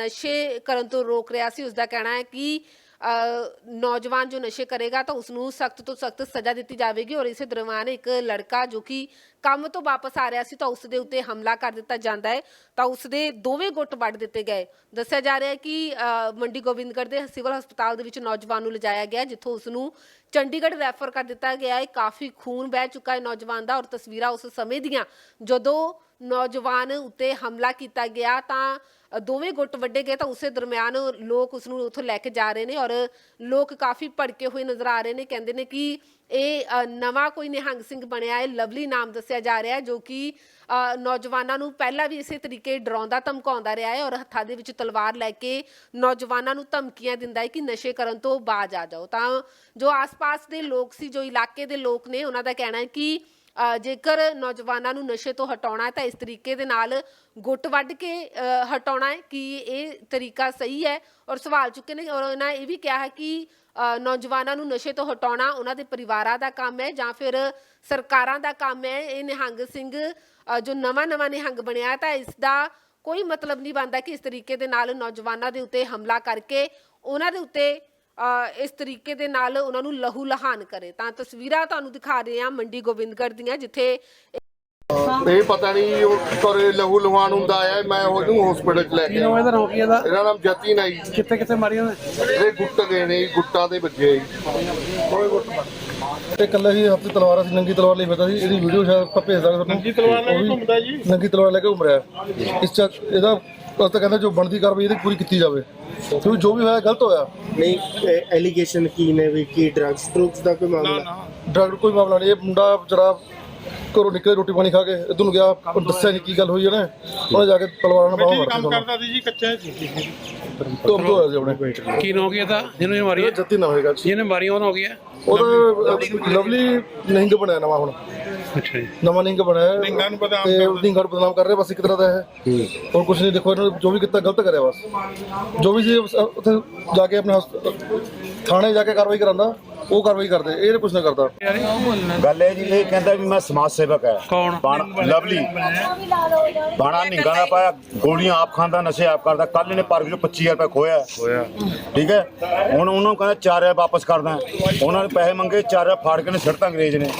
ਨਸ਼ੇ ਕਰਨ ਤੋਂ ਰੋਕ ਰਿਹਾ ਸੀ ਉਸ ਦਾ ਕਹਿਣਾ ਹੈ ਕਿ ਅ, ਨੌਜਵਾਨ ਜੋ ਨਸ਼ੇ ਕਰੇਗਾ ਤਾਂ ਉਸ ਨੂੰ ਸਖਤ ਤੋਂ ਸਖਤ ਸਜ਼ਾ ਦਿੱਤੀ ਜਾਵੇਗੀ ਔਰ ਇਸੇ ਦਰਮਿਆਨ ਇੱਕ ਲੜਕਾ ਜੋ ਕਿ ਕੰਮ ਤੋਂ ਵਾਪਸ ਆ ਰਿਹਾ ਸੀ ਤਾਂ ਉਸ ਦੇ ਉੱਤੇ ਹਮਲਾ ਕਰ ਦਿੱਤਾ ਜਾਂਦਾ ਹੈ, ਤਾਂ ਉਸ ਦੇ ਦੋਵੇਂ ਗੁੱਟ ਵੱਢ ਦਿੱਤੇ ਗਏ। ਦੱਸਿਆ ਜਾ ਰਿਹਾ ਹੈ ਕਿ ਮੰਡੀ ਗੋਬਿੰਦਗੜ੍ਹ ਦੇ ਸਿਵਲ ਹਸਪਤਾਲ ਦੇ ਵਿੱਚ ਨੌਜਵਾਨ ਨੂੰ ਲਿਜਾਇਆ ਗਿਆ, ਜਿੱਥੋਂ ਉਸ ਨੂੰ ਚੰਡੀਗੜ੍ਹ ਰੈਫਰ ਕਰ ਦਿੱਤਾ ਗਿਆ ਹੈ। ਕਾਫੀ ਖੂਨ ਵਹਿ ਚੁੱਕਾ ਹੈ ਨੌਜਵਾਨ ਦਾ ਔਰ ਤਸਵੀਰਾਂ ਉਸ ਸਮੇਂ ਦੀਆਂ। ਜਦੋਂ ਨੌਜਵਾਨ ਉੱਤੇ ਹਮਲਾ ਕੀਤਾ ਗਿਆ ਤਾਂ ਦੋਵੇਂ ਗੁੱਟ ਵੱਡੇ ਗਏ ਤਾਂ ਉਸੇ ਦਰਮਿਆਨ ਲੋਕ ਉਸ ਨੂੰ ਉੱਥੋਂ ਲੈ ਕੇ ਜਾ ਰਹੇ ਨੇ ਔਰ ਲੋਕ ਕਾਫੀ ਭੜਕੇ ਹੋਏ ਨਜ਼ਰ ਆ ਰਹੇ ਨੇ। ਕਹਿੰਦੇ ਨੇ ਕਿ ਇਹ ਨਵਾਂ ਕੋਈ ਨਿਹੰਗ ਸਿੰਘ ਬਣਿਆ ਹੈ ਲਵਲੀ ਨਾਮ ਦੱਸਿਆ ਜਾ ਰਿਹਾ ਹੈ, ਜੋ ਕਿ ਨੌਜਵਾਨਾਂ ਨੂੰ ਪਹਿਲਾਂ ਵੀ ਇਸੇ ਤਰੀਕੇ ਡਰਾਉਂਦਾ, ਧਮਕਾਉਂਦਾ ਰਿਹਾ ਹੈ ਔਰ ਹੱਥਾਂ ਦੇ ਵਿੱਚ ਤਲਵਾਰ ਲੈ ਕੇ ਨੌਜਵਾਨਾਂ ਨੂੰ ਧਮਕੀਆਂ ਦਿੰਦਾ ਹੈ ਕਿ ਨਸ਼ੇ ਕਰਨ ਤੋਂ ਬਾਜ ਆ ਜਾਓ। ਤਾਂ ਜੋ ਆਸ-ਪਾਸ ਦੇ ਲੋਕ ਸੀ, ਜੋ ਇਲਾਕੇ ਦੇ ਲੋਕ ਨੇ, ਉਹਨਾਂ ਦਾ ਕਹਿਣਾ ਹੈ ਕਿ ਜੇਕਰ ਨੌਜਵਾਨਾਂ ਨੂੰ ਨਸ਼ੇ ਤੋਂ ਹਟਾਉਣਾ ਹੈ, ਤਾਂ ਇਸ ਤਰੀਕੇ ਦੇ ਨਾਲ ਗੁੱਟ ਵੱਢ ਕੇ ਹਟਾਉਣਾ ਹੈ ਕਿ ਇਹ ਤਰੀਕਾ ਸਹੀ ਹੈ ਔਰ ਸਵਾਲ ਚੁੱਕੇ ਨੇ ਔਰ ਉਹਨਾਂ ਇਹ ਵੀ ਕਿਹਾ ਹੈ ਕਿ ਨੌਜਵਾਨਾਂ ਨੂੰ ਨਸ਼ੇ ਤੋਂ ਹਟਾਉਣਾ ਉਹਨਾਂ ਦੇ ਪਰਿਵਾਰਾਂ ਦਾ ਕੰਮ ਹੈ ਜਾਂ ਫਿਰ ਸਰਕਾਰਾਂ ਦਾ ਕੰਮ ਹੈ। ਇਹ ਨਿਹੰਗ ਸਿੰਘ ਜੋ ਨਵਾਂ ਨਵਾਂ ਨਿਹੰਗ ਬਣਿਆ ਤਾਂ ਇਸ ਦਾ ਕੋਈ ਮਤਲਬ ਨਹੀਂ ਬਣਦਾ ਕਿ ਇਸ ਤਰੀਕੇ ਦੇ ਨਾਲ ਨੌਜਵਾਨਾਂ ਦੇ ਉੱਤੇ ਹਮਲਾ ਕਰਕੇ ਉਹਨਾਂ ਦੇ ਉੱਤੇ ਇਸ ਤਰੀਕੇ ਦੇ ਨਾਲ ਉਹਨਾਂ ਨੂੰ ਲਹੂ ਲਹਾਨ ਕਰੇ। ਤਾਂ ਤਸਵੀਰਾਂ ਤੁਹਾਨੂੰ ਦਿਖਾ ਰਹੇ ਹਾਂ ਮੰਡੀ ਗੋਬਿੰਦਗੜ੍ਹ ਦੀਆਂ, ਜਿੱਥੇ ਇਹ ਪਤਾ ਨਹੀਂ ਉਹ ਘਰੇ ਲਹੂ ਲੁਹਾਨ ਹੁੰਦਾ ਆ ਮੈਂ ਉਹਨੂੰ ਹਸਪੀਟਲ ਚ ਲੈ ਕੇ ਕਿਨੋਂ ਆਇਆ ਇਹਦਾ ਕੀ ਇਹਦਾ? ਇਹਦਾ ਨਾਮ ਜਤੀ ਨਹੀਂ ਕਿੱਥੇ ਕਿੱਥੇ ਮਾਰੀਆਂ ਨੇ ਇਹ ਗੁੱਟ ਗਏ ਨੇ ਜੀ, ਗੁੱਟਾਂ ਦੇ ਵੱਜੇ ਜੀ। ਤੇ ਕੱਲਾ ਹੀ ਹੱਥ ਤਲਵਾਰ ਸੀ ਨੰਗੀ ਤਲਵਾਰ ਲਈ ਫਿਰਦਾ ਸੀ ਇਹਦੀ ਵੀਡੀਓ ਸ਼ਾਇਦ ਆਪਾਂ ਭੇਜ ਸਕਦੇ ਤੁਹਾਨੂੰ। ਨੰਗੀ ਤਲਵਾਰ ਲੈ ਕੇ ਘੁੰਮਦਾ ਜੀ। ਨੰਗੀ ਤਲਵਾਰ ਲੈ ਕੇ ਘੁੰਮ ਰਿਹਾ। ਇਸ ਚ ਇਹਦਾ ਉਸ ਤਾਂ ਕਹਿੰਦਾ ਜੋ ਬਣਦੀ ਕਾਰਵਾਈ ਇਹਦੀ ਪੂਰੀ ਕੀਤੀ ਜਾਵੇ। ਕਿਉਂਕਿ ਜੋ ਵੀ ਹੋਇਆ ਗਲਤ ਹੋਇਆ। ਨਹੀਂ ਐਲੀਗੇਸ਼ਨ ਕੀ ਨੇ ਵੀ ਕੀ ਡਰੱਗਸ ਡਰੂਗਸ ਦਾ ਕੋਈ ਮਾਮਲਾ? ਡਰਗ ਕੋਈ ਮਾਮਲਾ ਨਹੀਂ। ਇਹ ਮੁੰਡਾ ਵਿਚਾਰਾ ਘਰੋਂ ਨਿਕਲੇ ਰੋਟੀ ਪਾਣੀ ਖਾ ਕੇ ਇਧਰ ਨੂੰ ਗਿਆ ਉਹ ਦੱਸਿਆ ਨਹੀਂ ਕੀ ਗੱਲ ਹੋਈ ਇਹਨੇ ਉਹਨੇ ਜਾ ਕੇ ਤਲਵਾਰਾਂ ਨਾਲ ਬਾਹਾਂ ਮਾਰਤੀ ਕੰਮ ਕਰਦਾ ਸੀ ਜੀ ਕੱਚਾ ਤੋਂ ਤੋਂ ਹੋਇਆ ਸੀ ਆਪਣੇ। ਕੀ ਨਾਮ ਕੀ ਇਹਦਾ ਜਿਹਨੂੰ ਇਹ ਮਾਰੀ ਜੱਤੀ ਨਾ ਹੋਏਗਾ। ਜਿਹਨੇ ਮਾਰੀ ਉਹਦਾ ਹੋ? ਗਿਆ ਉਹਦਾ ਲਵਲੀ ਨਿਹੰਗ ਬਣਿਆ ਨਵਾਂ ਹੁਣ। ਅੱਛਾ ਜੀ। ਨਵਾਂ ਲਿੰਗ ਬਣਾਇਆ ਨਿੰਗਾ ਨੂੰ ਬਦਨਾਮ ਤੇ ਨਿੰਗਾ ਨੂੰ ਬਦਨਾਮ ਕਰ ਰਹੇ ਬਸ ਇੱਕ ਤਰ੍ਹਾਂ ਦਾ ਹੈ। ਹੋਰ ਕੁਝ ਨਹੀਂ ਦੇਖੋ ਇਹਨਾਂ ਨੇ ਜੋ ਵੀ ਕੀਤਾ ਗਲਤ ਕਰਿਆ ਬਸ। ਜੋ ਵੀ ਸੀ ਉੱਥੇ ਜਾ ਕੇ ਆਪਣੇ ਥਾਣੇ ਜਾ ਕੇ ਕਾਰਵਾਈ ਕਰਾਂਦਾ ਉਹ ਕਾਰਵਾਈ ਕਰਦੇ ਇਹ ਕੁਝ ਨਾ ਕਰਦਾ। ਗੱਲ ਇਹ ਜੀ ਇਹ ਕਹਿੰਦਾ ਵੀ ਮੈਂ ਸਮਾਜ ਸੇਵਕ ਹੈ। ਕੌਣ? ਬਾਣਾ ਲਵਲੀ। ਬਾਣਾ ਨਿੰਗਾ ਦਾ ਪਾਇਆ ਗੋਲੀਆਂ ਆਪ ਖਾਂਦਾ ਨਸ਼ੇ ਆਪ ਕਰਦਾ। ਕੱਲ ਇਹਨੇ ਪਰ ਵਿੱਚੋਂ 25000 ਰੁਪਏ ਖੋਇਆ ਠੀਕ ਹੈ? ਹੁਣ ਉਹਨਾਂ ਨੂੰ ਕਹਿੰਦਾ 4000 ਵਾਪਸ ਕਰਦਾ ਉਹਨਾਂ ਨੇ ਪੈਸੇ ਮੰਗੇ 4000 ਫਾੜ ਕੇ ਨੇ ਸਿੱਟਤਾ ਅੰਗਰੇਜ਼ ਨੇ।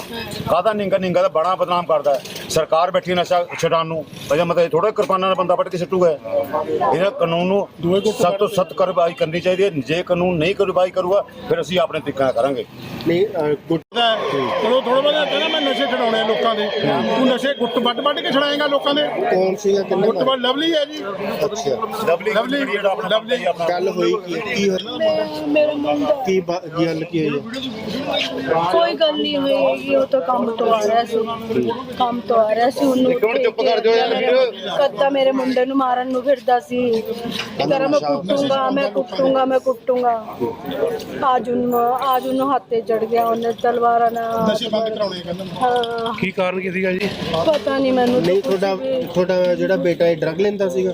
ਕਾਹਦਾ ਨਿੰਗਾ ਨਿੰਗਾ ਦਾ ਬੜਾ ਬਦਨਾਮ ਕਰਦਾ ਹੈ। ਸਰਕਾਰ ਬੈਠੀ ਨਸ਼ਾ ਛਡਾਉਣ ਨੂੰ। ਅਜਾ ਮਤਲਬ ਥੋੜਾ ਕਿਰਪਾਨਾਂ ਨਾਲ ਬੰਦਾ ਵੱਢ ਕੇ ਸਿੱਟੂਗਾ ਇਹਦਾ ਕਾਨੂੰਨ ਨੂੰ ਸਭ ਤੋਂ ਸਖਤ ਕਾਰਵਾਈ ਕਰਨੀ ਚਾਹੀਦੀ ਹੈ। ਜੇ ਕਾਨੂੰਨ ਨਹੀਂ ਕਾਰਵਾਈ ਕਰੂਗਾ ਫਿਰ ਅਸੀਂ ਆਪਣੇ ਤਰੀਕੇ ਕਰਾਂਗੇ। ਨਹੀਂ ਅਹ, ਗੁੱਟ ਚਲੋ ਥੋੜਾ ਬਹੁਤਾ ਕਹਿੰਦਾ ਮੈਂ ਨਸ਼ੇ ਛਡਾਉਣੇ ਆ ਲੋਕਾਂ ਦੇ। ਤੂੰ ਨਸ਼ੇ ਗੁੱਟ ਵੱਡ ਵੱਡ ਕੇ ਛਡਾਏਗਾ ਲੋਕਾਂ ਦੇ? ਕੌਣ ਸੀਗਾ ਕਿੰਨੇ ਗੁੱਟ ਵੱਡ ਲਵਲੀ ਹੈ ਜੀ। ਅੱਛਾ। ਲਵਲੀ ਲਵਲੀ ਜਿਹੜਾ ਆਪਣਾ ਲਵਲੀ। ਗੱਲ ਹੋਈ ਕੀ ਕੀ ਹੋਇਆ? ਮੇਰਾ ਮੁੰਡਾ। ਕੀ ਬਾ- ਗੱਲ ਕੀ ਹੋਈ? ਹੈ? ਕੋਈ ਗੱਲ ਨਹੀਂ ਹੋਈ। ਉਹ ਤਾਂ ਕੰਮ ਤੋਂ ਆ ਰਿਹਾ ਸੀ। ਕੰਮ ਤੋਂ ਆ ਰਿਹਾ ਸੀ ਉਹਨੂੰ ਚੁੱਪ ਕਰ ਜਾਓ ਯਾਰ ਕੱਦਾ ਮੇਰੇ ਮੁੰਡੇ ਨੂੰ ਮਾਰਨ ਨੂੰ ਫਿਰਦਾ ਸੀ। ਕਹਿੰਦਾ ਮੈਂ ਕੁੱਟੂੰਗਾ ਮੈਂ ਕੁੱਟੂੰਗਾ ਮੈਂ ਕੁੱਟੂੰਗਾ। ਅੱਜ ਉਹਨੂੰ ਅੱਜ ਉਹਨੂੰ ਹੱਥੇ ਜੜ ਗਿਆ ਉਹਨੇ ਤਲਵਾਰਾਂ ਨਾਲ ਨਸ਼ੇ ਬੰਦ ਕਰਾਉਣੇ ਆ ਕਹਿੰਦਾ। ਹਾਂ। ਕੀ ਕਾਰਨ ਕੀ ਸੀਗਾ ਜੀ? ਪਤਾ ਨਹੀਂ ਮੈਨੂੰ ਨਹੀਂ ਤੁਹਾਡਾ ਤੁਹਾਡਾ ਜਿਹੜਾ ਬੇਟਾ ਹੈ ਡਰਗ ਲੈਂਦਾ ਸੀਗਾ?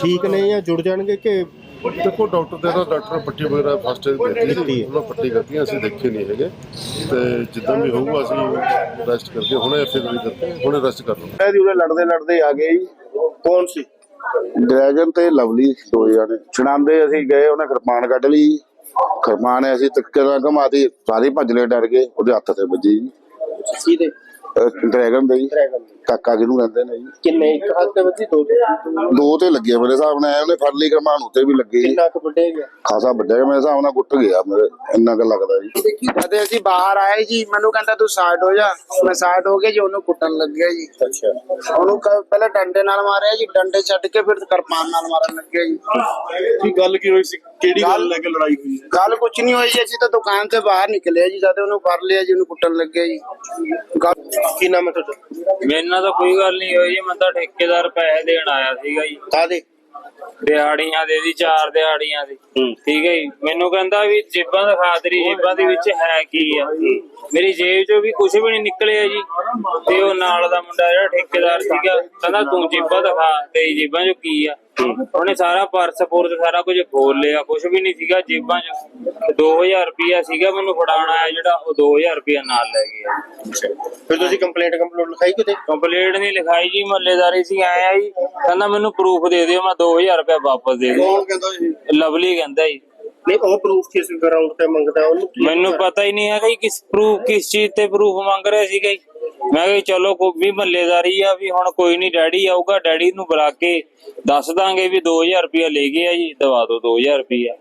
ਠੀਕ ਨੇ ਜਾਂ ਜੁੜ ਜਾਣਗੇ ਕਿ ਦੇਖੋ ਡਾਕਟਰ ਦੇ ਤਾਂ ਡਾਕਟਰ ਪੱਟੀ ਵਗੈਰਾ ਫਸਟ ਏਡ ਦੇ ਦਿੱਤੀ ਉਹਨਾਂ ਪੱਟੀ ਕਰਤੀ ਅਸੀਂ ਦੇਖੇ ਨਹੀਂ ਹੈਗੇ। ਤੇ ਜਿੱਦਾਂ ਵੀ ਹੋਊਗਾ ਅਸੀਂ ਰੈਸਟ ਕਰਕੇ ਹੁਣੇ ਐਫਸੀ ਦਰਜ ਕਰਕੇ ਹੁਣੇ ਰੈਸਟ ਕਰ ਲਵਾਂਗੇ ਇਹਦੀ ਉਹਦੇ ਲੜਦੇ ਲੜਦੇ ਆ ਗਏ ਜੀ। ਕੌਣ ਸੀ? ਡਰੈਗਨ ਤੇ ਲਵਲੀ ਦੋ ਜਾਣੇ। ਛਣਾਉਂਦੇ ਅਸੀਂ ਗਏ ਉਹਨੇ ਕਿਰਪਾਨ ਕੱਢ ਲਈ। ਕਿਰਪਾਨ ਅਸੀਂ ਤੱਕਰਾਂ ਘਮਾਤੀ ਸਾਰੇ ਭੱਜਲੇ ਡਰ ਗਏ। ਉਹਦੇ ਹੱਥ ਤੇ ਵੱਜੀ ਜੀ। ਸੀਦੇ ਅਹ ਡਰੈਗਨ ਦੇ ਜੀ ਕਾਕਾ ਜਿਹਨੂੰ ਕਹਿੰਦੇ ਨੇ ਜੀ। ਕਿੰਨੇ ਇੱਕ ਹੱਥ ਦੇ ਵਿੱਚ ਦੋ ਦੋ? ਤੇ ਲੱਗੇ ਮੇਰੇ ਹਿਸਾਬ ਨਾਲ ਉਹਨੇ ਫੜ ਲਈ ਕਿਰਪਾਨ ਉੱਤੇ ਵੀ ਲੱਗੀ ਕਿੰਨਾ ਕੁ ਵੱਡੇ ਗਿਆ ਖਾਸਾ ਵੱਡਾ ਹੈ ਮੇਰੇ ਹਿਸਾਬ ਨਾਲ ਗੁੱਟ ਗਿਆ ਮੇਰੇ ਇੰਨਾ ਕੁ ਲੱਗਦਾ ਜੀ। ਕਦੇ ਅਸੀਂ ਬਾਹਰ ਆਏ ਜੀ ਮੈਨੂੰ ਕਹਿੰਦਾ ਤੂੰ ਸਾਈਡ ਹੋ ਜਾ। ਮੈਂ ਸਾਈਡ ਹੋ ਕੇ ਜੀ ਉਹਨੂੰ ਕੁੱਟਣ ਲੱਗਿਆ ਜੀ। ਅੱਛਾ। ਉਹਨੂੰ ਪਹਿਲਾਂ ਡੰਡੇ ਨਾਲ ਮਾਰਿਆ ਜੀ ਡੰਡੇ ਛੱਡ ਕੇ ਫਿਰ ਕਿਰਪਾਨ ਨਾਲ ਮਾਰਨ ਲੱਗਿਆ ਜੀ। ਕੀ ਗੱਲ ਕੀ ਹੋਈ ਸੀ? ਕਿਹੜੀ ਗੱਲ ਲੈ ਕੇ ਲੜਾਈ ਹੋਈ ਗੱਲ ਕੁਛ ਨਹੀਂ ਹੋਈ ਜੀ ਅਸੀਂ ਤਾਂ ਦੁਕਾਨ ਤੇ ਬਾਹਰ ਨਿਕਲੇ ਜੀ ਜਦ ਉਹਨੂੰ ਫੜ ਲਿਆ ਜੀ ਉਹਨੂੰ ਕੁੱਟਣ ਲੱਗਿਆ ਜੀ। ਗੱਲ ਕੀ ਨਾਮ ਹੈ ਤੁਹਾਡਾ? ਮੇਰੇ ਨਾਲ ਤਾਂ ਕੋਈ ਗੱਲ ਨਹੀਂ ਹੋਈ ਜੀ ਮੈਂ ਤਾਂ ਠੇਕੇਦਾਰ ਪੈਸੇ ਦੇਣ ਆਇਆ ਸੀਗਾ ਜੀ। ਕਾਦੇ ਦਿਹਾੜੀਆਂ ਦੇ ਦੀ ਚਾਰ ਦਿਹਾੜੀਆਂ ਦੀ। ਠੀਕ ਹੈ ਜੀ। ਮੈਨੂੰ ਕਹਿੰਦਾ ਵੀ ਜੇਬਾਂ ਦਿਖਾ ਤੇਰੀ ਜੇਬਾਂ ਦੇ ਵਿੱਚ ਹੈ ਕੀ ਆ? ਮੇਰੀ ਜੇਬ ਚੋਂ ਵੀ ਕੁਝ ਵੀ ਨਹੀਂ ਨਿਕਲਿਆ ਜੀ। ਤੇ ਉਹ ਨਾਲ ਦਾ ਮੁੰਡਾ ਜਿਹੜਾ ਠੇਕੇਦਾਰ ਸੀਗਾ ਕਹਿੰਦਾ ਤੂੰ ਜੇਬਾਂ ਦਿਖਾ ਤੇਰੀ ਜੇਬਾਂ ਚੋਂ ਕੀ ਆ? ਉਹਨੇ ਸਾਰਾ ਪਰਸ ਪੁਰਸ ਸਾਰਾ ਕੁਝ ਖੋਲ ਲਿਆ। ਕੁਝ ਵੀ ਨਹੀਂ ਸੀਗਾ ਜੇਬਾਂ 'ਚ 2000 ਰੁਪਿਆ ਸੀਗਾ ਮੈਨੂੰ ਫੜਾਉਣ ਆਇਆ ਜਿਹੜਾ ਉਹ 2000 ਰੁਪਿਆ ਨਾਲ ਲੈ ਗਿਆ। ਫਿਰ ਤੁਸੀਂ ਕੰਪਲੇਂਟ ਕੰਪਲੇਂਟ ਲਿਖਾਈ ਕਿਤੇ? ਕੰਪਲੀਟ ਨਹੀਂ ਲਿਖਾਈ ਜੀ ਮਹੱਲੇਦਾਰੀ ਸੀ ਆਇਆ ਜੀ। ਕਹਿੰਦਾ ਮੈਨੂੰ ਪ੍ਰੂਫ ਦੇ ਦਿਓ ਮੈਂ 2000 ਰੁਪਏ ਵਾਪਸ ਦੇ ਦਿਓ ਕੌਣ ਕਹਿੰਦਾ ਜੀ? ਲਵਲੀ ਕਹਿੰਦਾ ਜੀ। ਨਹੀਂ ਉਹ ਪ੍ਰੂਫ ਕਿਸ ਗਰਾਊਂਡ ਤੇ ਮੰਗਦਾ ਉਹਨੂੰ ਮੈਨੂੰ ਪਤਾ? ਹੀ ਨਹੀਂ ਹੈਗਾ ਜੀ ਕਿਸ ਪ੍ਰੂਫ ਕਿਸ ਚੀਜ਼ ਤੇ ਪ੍ਰੂਫ ਮੰਗ ਰਿਹਾ ਸੀਗਾ ਜੀ। ਮੈਂ ਕਿਹਾ ਚਲੋ ਕੋਈ ਵੀ ਮਹੱਲੇਦਾਰੀ ਆ, ਵੀ ਹੁਣ ਕੋਈ ਨਹੀਂ ਡੈਡੀ ਆਊਗਾ, ਡੈਡੀ ਨੂੰ ਬੁਲਾ ਕੇ ਦੱਸ ਦਾਂਗੇ ਵੀ 2000 ਰੁਪਇਆ ਲੈ ਗਏ ਆ ਜੀ, ਦਵਾ ਦਿਓ 2000 ਰੁਪਇਆ।